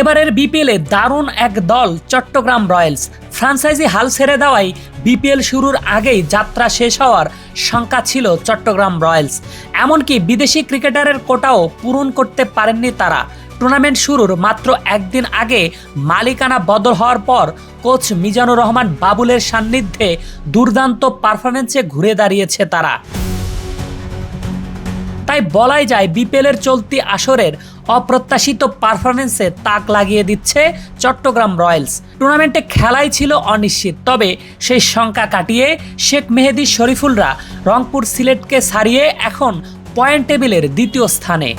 এবারের বিপিএলে দারুণ এক দল, চট্টগ্রাম রয়্যালস। ফ্রাঞ্চাইজি হাল ছেড়ে দেওয়ায় বিপিএল শুরুর আগেই যাত্রা শেষ হওয়ার শঙ্কা ছিল চট্টগ্রাম রয়্যালস। এমনকি বিদেশি ক্রিকেটারের কোটাও পূরণ করতে পারেননি তারা। টুর্নামেন্ট শুরুর মাত্র একদিন আগে মালিকানা বদল হওয়ার পর কোচ মিজানুর রহমান বাবুলের সান্নিধ্যে দুর্দান্ত পারফরমেন্সে ঘুরে দাঁড়িয়েছে তারা। তাই বলাই যায় বিপিএলের চলতি আসরের অপ্রত্যাশিত পারফরমেন্সে তাক লাগিয়ে দিচ্ছে চট্টগ্রাম রয়্যালস। টুর্নামেন্টে খেলাই ছিল অনিশ্চিত, তবে সেই শঙ্কা কাটিয়ে শেখ মেহেদি শরীফুলরা রংপুর সিলেটকে ছাড়িয়ে এখন পয়েন্ট টেবিলের দ্বিতীয় স্থানে।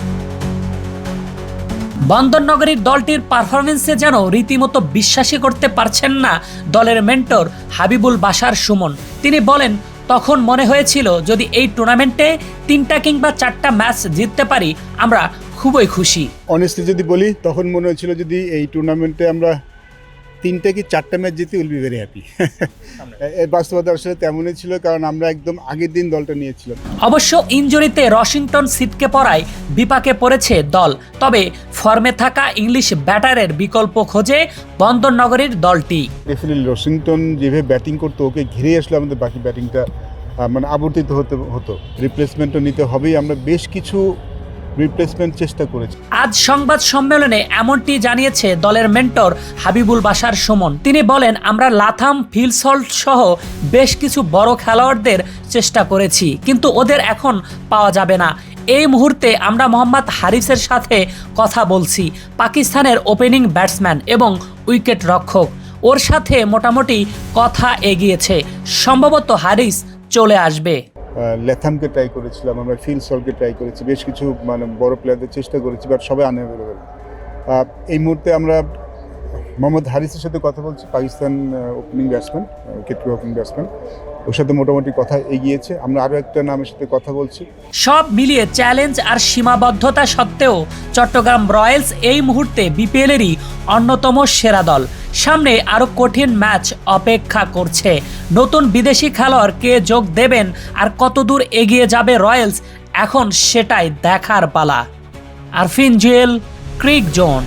বন্দরনগরীর দলটির পারফরমেন্সে যেন রীতিমতো বিশ্বাসই করতে পারছেন না দলের মেন্টর হাবিবুল বাশার সুমন। তিনি বলেন, তখন মনে হয়েছিল যদি এই টুর্নামেন্টে তিনটা কিংবা চারটা ম্যাচ জিততে পারি, আমরা খুবই খুশি। অনেস্টলি যদি বলি তখন মনে হয়েছিল যদি এই টুর্নামেন্টে আমরা তিনটে কি চারটা ম্যাচ জিতে উইল বি ভেরি হ্যাপি এর বাস্তবতা আসলে তেমনই ছিল কারণ আমরা একদম আগের দিন দলটা নিয়েছিলাম। অবশ্য ইনজুরিতে রশিংটন সিটকে পড়ায় বিপাকে পড়েছে দল তবে ফর্মে থাকা ইংলিশ ব্যাটারের বিকল্প খোঁজে বন্দরনগরীর দলটি। ডেফিনেটলি রশিংটন যেভাবে ব্যাটিং করতো ওকে ঘিরে আসলে আমাদের বাকি ব্যাটিংটা মানে আবর্তিত হতে হতো। রিপ্লেসমেন্টও নিতে হবেই। আমরা বেশ কিছু রিপ্লেসমেন্ট চেষ্টা করেছি। আজ সংবাদ সম্মেলনে এমনটি জানিয়েছে দলের মেন্টর হাবিবুল বাশার সুমন। তিনি বলেন, আমরা লাথাম, ফিলসল্ট সহ বেশ কিছু বড় খেলোয়াড়দের চেষ্টা করেছি, কিন্তু ওদের এখন পাওয়া যাবে না। এই মুহূর্তে আমরা মোহাম্মদ হারিসের সাথে কথা বলছি, পাকিস্তানের ওপেনিং ব্যাটসম্যান এবং উইকেট রক্ষক। ওর সাথে মোটামুটি কথা এগিয়েছে। সম্ভবত হারিস চলে আসবে। লেথামকে ট্রাই করেছিলাম, আমরা ফিল সলকে ট্রাই করেছি, বেশ কিছু মানে বড় প্লেয়ারদের চেষ্টা করেছি বাট সবাই আনঅ্যাভেলেবেল এই মুহূর্তে আমরা মোহাম্মদ হারিসের সাথে কথা বলছি, Pakistan opening batsman wicket opening batsman ওর সাথে মোটামুটি কথা এগিয়েছে, আমরা আরও একটা নামের সাথে কথা বলছি। সব মিলিয়ে চ্যালেঞ্জ আর সীমাবদ্ধতা সত্ত্বেও চট্টগ্রাম রয়্যালস এই মুহূর্তে বিপিএলেরই অন্যতম সেরা দল। সামনে আরও কঠিন ম্যাচ অপেক্ষা করছে। নতুন বিদেশি খেলোয়াড় কে যোগ দেবেন আর কতদূর এগিয়ে যাবে রয়্যালস, এখন সেটাই দেখার পালা। Arfin Jewel, crick zone.